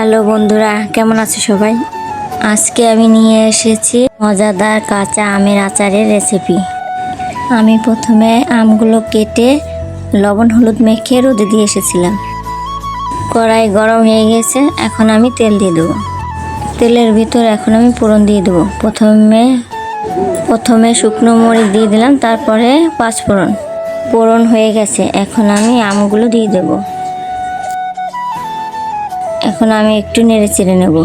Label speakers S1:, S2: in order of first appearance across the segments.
S1: Hello বন্ধুরা, কেমন আছে সবাই? আজকে আমি নিয়ে এসেছি মজাদার কাঁচা আমের আচারের রেসিপি আমি প্রথমে আমগুলো কেটে লবণ হলুদ মেখে রোদে দিয়ে এসেছিলাম। কড়াই গরম হয়ে গেছে, এখন আমি তেল দিয়ে দেবো। তেলের ভিতর এখন আমি ফোড়ন দিয়ে দেবো। প্রথমে প্রথমে শুকনো মরিচ দিয়ে দিলাম, তারপরে পাঁচ ফোড়ন ফোড়ন হয়ে গেছে, এখন আমি আমগুলো দিয়ে দেবো। এখন আমি একটু নেড়ে চেড়ে নেব।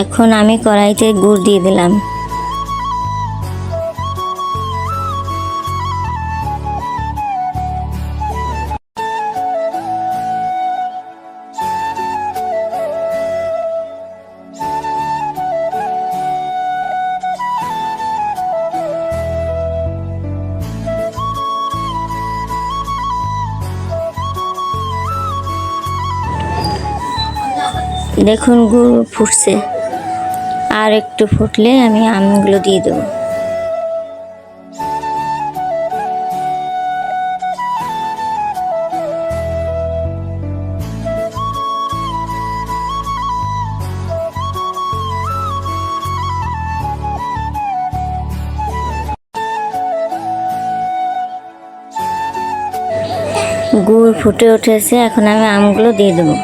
S1: এখন আমি কড়াইতে গুড় দিয়ে দিলাম। দেখুন, গুড় ফুটছে। আর একটু ফুটলে আমি আমগুলো দিয়ে দেবো। গুড় ফুটে উঠেছে, এখন আমি আমগুলো দিয়ে দেবো।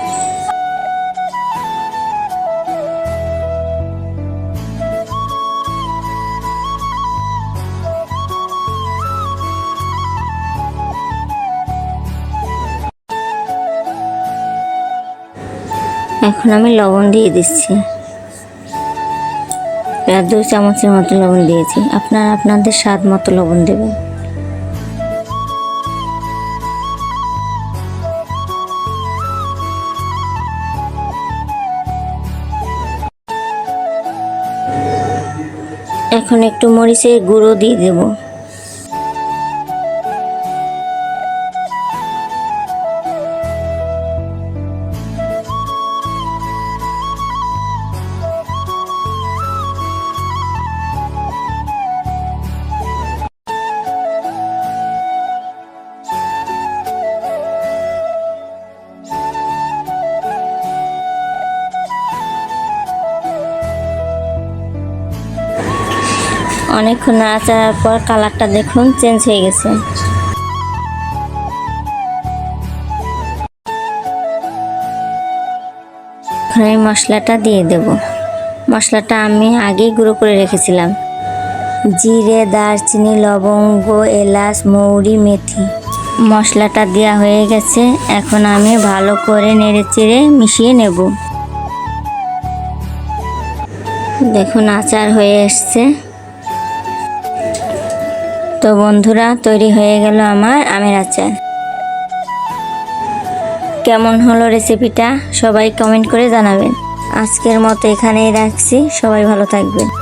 S1: এখন আমি লবণ দিয়ে দিচ্ছি। প্রায় দু চামচের মতো লবণ দিয়েছি। আপনারা আপনাদের স্বাদ মতো লবণ দেবেন। এখন একটু মরিচের গুঁড়ো দিয়ে দেবো। অনেকক্ষণ নাড়াচাড়ার পর কালারটা দেখুন চেঞ্জ হয়ে গেছে। আমি মশলাটা দিয়ে দেব। মশলাটা আমি আগেই গুঁড়ো করে রেখেছিলাম। জিরে, দারচিনি, লবঙ্গ, এলাচ, মৌরি, মেথি। মশলাটা দেওয়া হয়ে গেছে। এখন আমি ভালো করে নেড়ে চেড়ে মিশিয়ে নেব। দেখুন, আচার হয়ে এসছে। তো বন্ধুরা, তৈরি হয়ে গেল আমার আমের আচার। কেমন হলো রেসিপিটা সবাই কমেন্ট করে জানাবেন। আজকের মতো এখানেই রাখছি। সবাই ভালো থাকবেন।